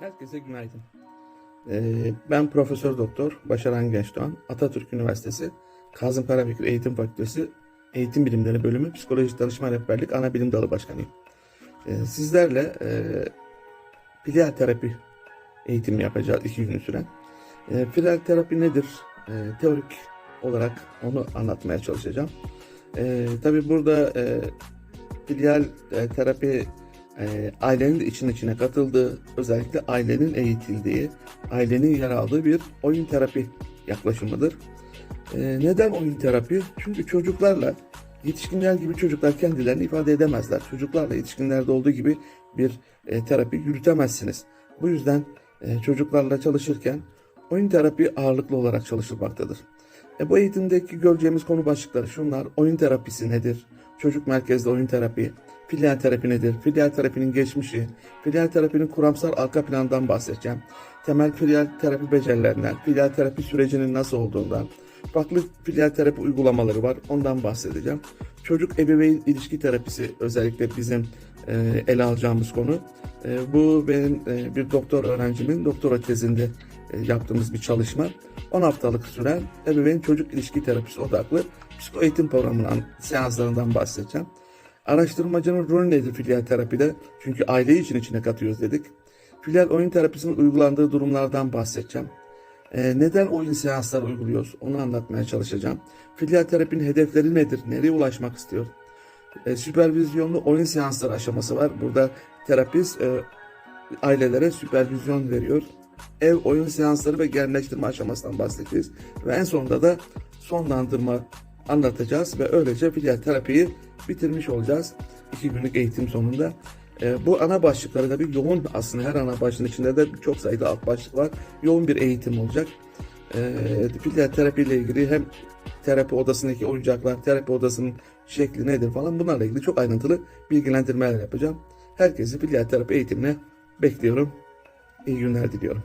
Herkese günaydın. Ee, ben Profesör Doktor Başaran Gençdoğan, Atatürk Üniversitesi Kazım Karabekir Eğitim Fakültesi Eğitim Bilimleri Bölümü Psikolojik Danışma Rehberlik Ana Bilim Dalı Başkanıyım. Ee, sizlerle e, filial terapi eğitimi yapacağız iki gün süren. E, filial terapi nedir? Teorik olarak onu anlatmaya çalışacağım. Tabii burada e, filial e, terapi e, ailenin de için içine katıldığı, özellikle ailenin eğitildiği, ailenin yer aldığı bir oyun terapi yaklaşımıdır. E, neden oyun terapi? Çünkü çocuklarla yetişkinler gibi çocuklar kendilerini ifade edemezler. Çocuklarla yetişkinlerde olduğu gibi bir e, terapi yürütemezsiniz. Bu yüzden e, çocuklarla çalışırken oyun terapi ağırlıklı olarak çalışılmaktadır. E, bu eğitimdeki göreceğimiz konu başlıkları şunlar. Oyun terapisi nedir? Çocuk merkezli oyun terapi, filial terapi nedir? Filial terapinin geçmişi, filial terapinin kuramsal arka planından bahsedeceğim. Temel filial terapi becerilerinden, filial terapi sürecinin nasıl olduğundan, farklı filial terapi uygulamaları var. Ondan bahsedeceğim. Çocuk ebeveyn ilişki terapisi özellikle bizim e, ele alacağımız konu. E, bu benim e, bir doktor öğrencimin doktora tezinde e, yaptığımız bir çalışma. 10 haftalık süren ebeveyn çocuk ilişki terapisi odaklı psiko eğitim programının seanslarından bahsedeceğim. Araştırmacının rolü nedir filial terapide? Çünkü aileyi için içine katıyoruz dedik. Filial oyun terapisinin uygulandığı durumlardan bahsedeceğim. Ee, neden oyun seansları uyguluyoruz? Onu anlatmaya çalışacağım. Filial terapinin hedefleri nedir? Nereye ulaşmak istiyor? Ee, süpervizyonlu oyun seansları aşaması var. Burada terapist e, ailelere süpervizyon veriyor. Ev oyun seansları ve genelleştirme aşamasından bahsedeceğiz. Ve en sonunda da sonlandırma anlatacağız ve öylece filial terapiyi bitirmiş olacağız. iki günlük eğitim sonunda. Ee, bu ana başlıkları da bir yoğun aslında her ana başlığın içinde de çok sayıda alt başlık var. Yoğun bir eğitim olacak. Ee, filial terapi ile ilgili hem terapi odasındaki oyuncaklar, terapi odasının şekli nedir falan bunlarla ilgili çok ayrıntılı bilgilendirmeler yapacağım. Herkesi filial terapi eğitimine bekliyorum. İyi günler diliyorum.